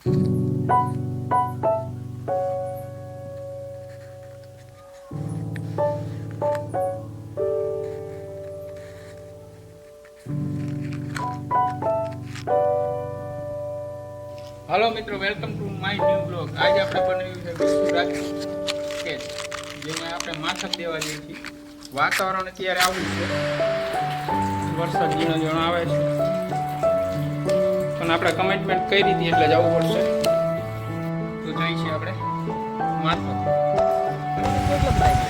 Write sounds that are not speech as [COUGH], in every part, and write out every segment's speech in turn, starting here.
હાલો મિત્રો welcome to my new blog આજે આપણે બનાવ્યું છે રાજપૂત સ્કેચ જેને આપણે માથક દેવા જઈએ છીએ. વાતાવરણ અત્યારે આવું છે. વરસાદ ઝીણો ઝીણો આવે છે. પણ આપણે કમિટમેન્ટ કરી હતી એટલે જવું પડશે તો જઈ છીએ આપણે.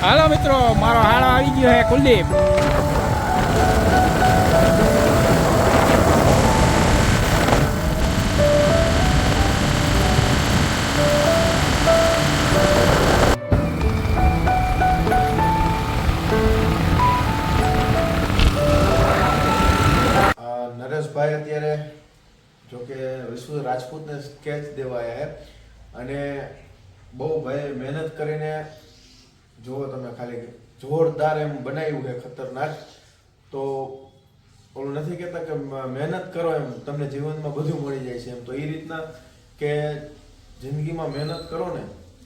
હાલો મિત્રો, મારો હાળો આવી ગયો હે કુલદીપ. નરેશભાઈ અત્યારે જો કે વિશ્વ રાજપૂતને સ્કેચ દેવાયા અને બહુ ભાઈ મહેનત કરીને જુઓ તમે ખાલી જોરદાર એમ બનાવ્યું છે ખતરનાક. તો ઓલું નથી કહેતા કે મહેનત કરો એમ. તમને જીવનમાં બધું મળી જાય છે એમ. તો એ રીતના કે જિંદગીમાં મહેનત કરો ને.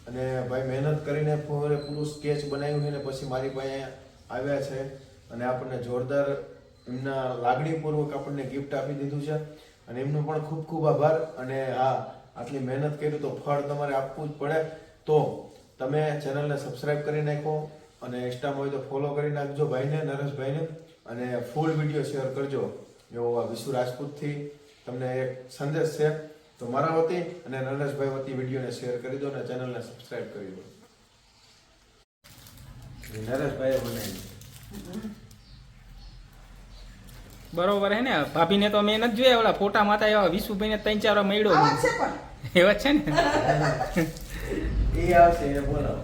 અને ભાઈ મહેનત કરીને પૂરું સ્કેચ બનાવ્યું છે ને, પછી મારી પાસે આવ્યા છે. અને આપણને જોરદાર એમના લાગણીપૂર્વક આપણને ગિફ્ટ આપી દીધું છે. અને એમનો પણ ખૂબ ખૂબ આભાર. અને હા આટલી મહેનત કરી તો ફળ તમારે આપવું જ પડે. તો તમે ચેનલને સબસ્ક્રાઇબ કરી નાખો અને ઇન્સ્ટામાં હોય તો ફોલો કરી નાખજો ભાઈને, નરેશભાઈને. અને ફૂલ વીડિયો શેર કરજો. એવો આ વિશુ રાજપૂતથી તમને એક સંદેશ છે. તો મારા વતી અને નરેશભાઈ વતી વિડીયોને શેર કરી દો અને ચેનલને સબસ્ક્રાઇબ કરી દો. નરેશભાઈએ બનાવી. બરોબર હે ને? ભાભીને તો મેં નથી જોયા ઓલા ફોટા માતા એવા વિશુભાઈને ત્રણ ચાર વાર મળ્યો આવા છે પણ. એવા છે ને? [LAUGHS] એ આવશે બોલાવો.